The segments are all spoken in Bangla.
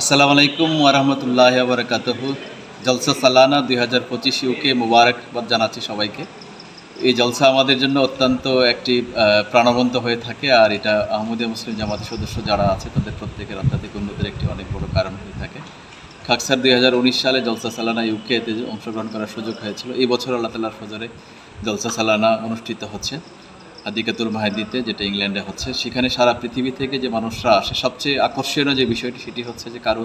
আসসালামু আলাইকুম ওরহমতুল্লাহ বরকাতহ। জলসা সালানা দুই হাজার পঁচিশ ইউকে মুবারকবাদ জানাচ্ছি সবাইকে। এই জলসা আমাদের জন্য অত্যন্ত একটি প্রাণবন্ত হয়ে থাকে আর এটা আহমদিয়া মুসলিম জামাতের সদস্য যারা আছে তাদের প্রত্যেকের আধ্যাত্মিক উন্নতির একটি অনেক বড় কারণ হয়ে থাকে। খাকসার দুই হাজার উনিশ সালে জলসা সালানা ইউকেতে অংশগ্রহণ করার সুযোগ হয়েছিল। এই বছর আল্লাহ তালার ফজরে জলসা সালানা অনুষ্ঠিত হচ্ছে। আদিকাতুল মাহাদিতে, যেটা ইংল্যান্ডে হচ্ছে, সেখানে সারা পৃথিবী থেকে যে মানুষরা আসে, সবচেয়ে আকর্ষণীয় যে বিষয়টি সেটি হচ্ছে যে কারও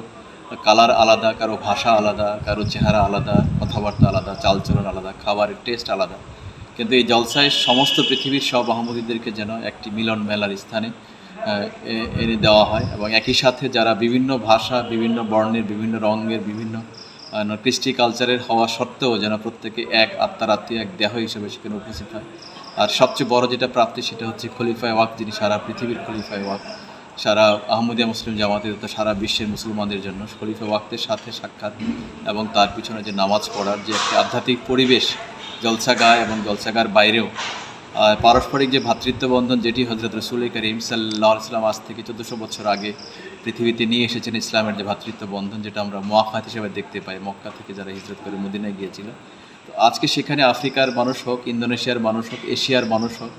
কালার আলাদা, কারও ভাষা আলাদা, কারও চেহারা আলাদা, কথাবার্তা আলাদা, চালচলন আলাদা, খাবারের টেস্ট আলাদা। কিন্তু এই জলসায় সমস্ত পৃথিবীর সব আহমদীদেরকে যেন একটি মিলন মেলার স্থানে এনে দেওয়া হয় এবং একই সাথে যারা বিভিন্ন ভাষা, বিভিন্ন বর্ণের, বিভিন্ন রঙের, বিভিন্ন কৃষ্টি কালচারের হওয়া সত্ত্বেও যেন প্রত্যেকে এক আত্মার আত্মীয়, এক দেহ হিসেবে সেখানে উপস্থিত হয়। আর সবচেয়ে বড় যেটা প্রাপ্তি সেটা হচ্ছে খলিফায় ওয়াক, যিনি সারা পৃথিবীর খলিফায় ওয়াক, সারা আহমদিয়া মুসলিম জামাতের তো সারা বিশ্বের মুসলমানদের জন্য খলিফা ওয়াক্তের সাথে সাক্ষাৎ এবং তার পিছনে যে নামাজ পড়ার যে একটি আধ্যাত্মিক পরিবেশ জলসাগায় এবং জলসাগার বাইরেও পারস্পরিক যে ভ্রাতৃত্ব বন্ধন যেটি হজরত রসুল করিম সাল্লাহ ইসলাম আজ থেকে চোদ্দোশো বছর আগে পৃথিবীতে নিয়ে এসেছেন ইসলামের যে ভ্রাতৃত্ব বন্ধন যেটা আমরা মোয়াফাত হিসেবে দেখতে পাই, মক্কা থেকে যারা হিজরত করে মদিনায় গিয়েছিল। তো আজকে সেখানে আফ্রিকার মানুষ হোক, ইন্দোনেশিয়ার মানুষ হোক, এশিয়ার মানুষ হোক,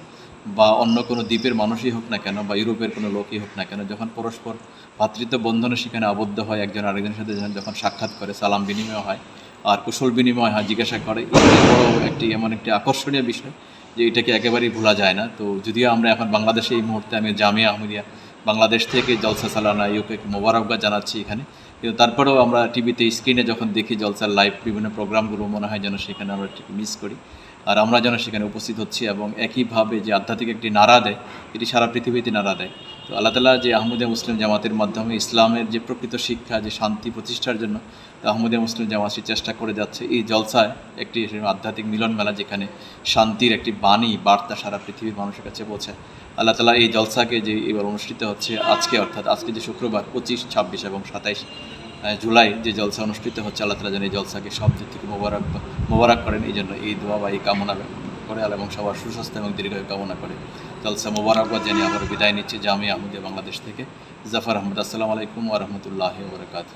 বা অন্য কোনো দ্বীপের মানুষই হোক না কেন, বা ইউরোপের কোনো লোকই হোক না কেন, যখন পরস্পর ভ্রাতৃত্ব বন্ধনে সেখানে আবদ্ধ হয়, একজন আরেকজনের সাথে যখন- সাক্ষাৎ করে, সালাম বিনিময় হয়, আর কুশল বিনিময় হয়, জিজ্ঞাসা করে বড় একটি, এমন একটি আকর্ষণীয় বিষয়। যে এটাকে একেবারেই ভোলা যায় না। তো যদিও আমরা এখন বাংলাদেশে এই মুহূর্তে আমি জামিয়া আহমদিয়া, বাংলাদেশ থেকে জলসা সালানা, ইউকে মোবারকবাদ জানাচ্ছি এখানে। কিন্তু তারপরেও আমরা টিভিতে স্ক্রিনে যখন দেখি জলসার লাইভ বিভিন্ন প্রোগ্রামগুলো মনে হয় যেন সেখানে আমরা মিস করি। আর আমরা যেন সেখানে উপস্থিত হচ্ছি এবং একইভাবে যে আধ্যাত্মিক একটি নাড়া দেয়, এটি সারা পৃথিবীতে নাড়া দেয়। তো আল্লাহ তালা যে আহমদিয়া মুসলিম জামাতের মাধ্যমে ইসলামের যে প্রকৃত শিক্ষা, যে শান্তি প্রতিষ্ঠার জন্য তো আহমদিয়া মুসলিম জামাত সে চেষ্টা করে যাচ্ছে। এই জলসায় একটি আধ্যাত্মিক মিলন মেলা যেখানে শান্তির একটি বাণী, বার্তা সারা পৃথিবীর মানুষের কাছে পৌঁছায়। আল্লাহ তালা এই জলসাকে যে এবার অনুষ্ঠিত হচ্ছে আজকে, অর্থাৎ আজকে যে শুক্রবার, পঁচিশ, ছাব্বিশ এবং সাতাইশ জুলাই যে জলসা অনুষ্ঠিত হচ্ছে, আল্লাহ তালা যেন এই জলসাকে সব দিক থেকে মোবারক মোবারক করেন। এই জন্য এই দোয়া বা এই কামনা করে এবং সবার সুস্বাস্থ্য এবং দীর্ঘায়ু কামনা করে। জলসা মোবারকবাদ জানিয়ে আবার বিদায় নিচ্ছে জামিয়া আহমদিয়া বাংলাদেশ থেকে। জাফর আহমদ, আসসালামু আলাইকুম ওরহমতুল্লাহ বরকাত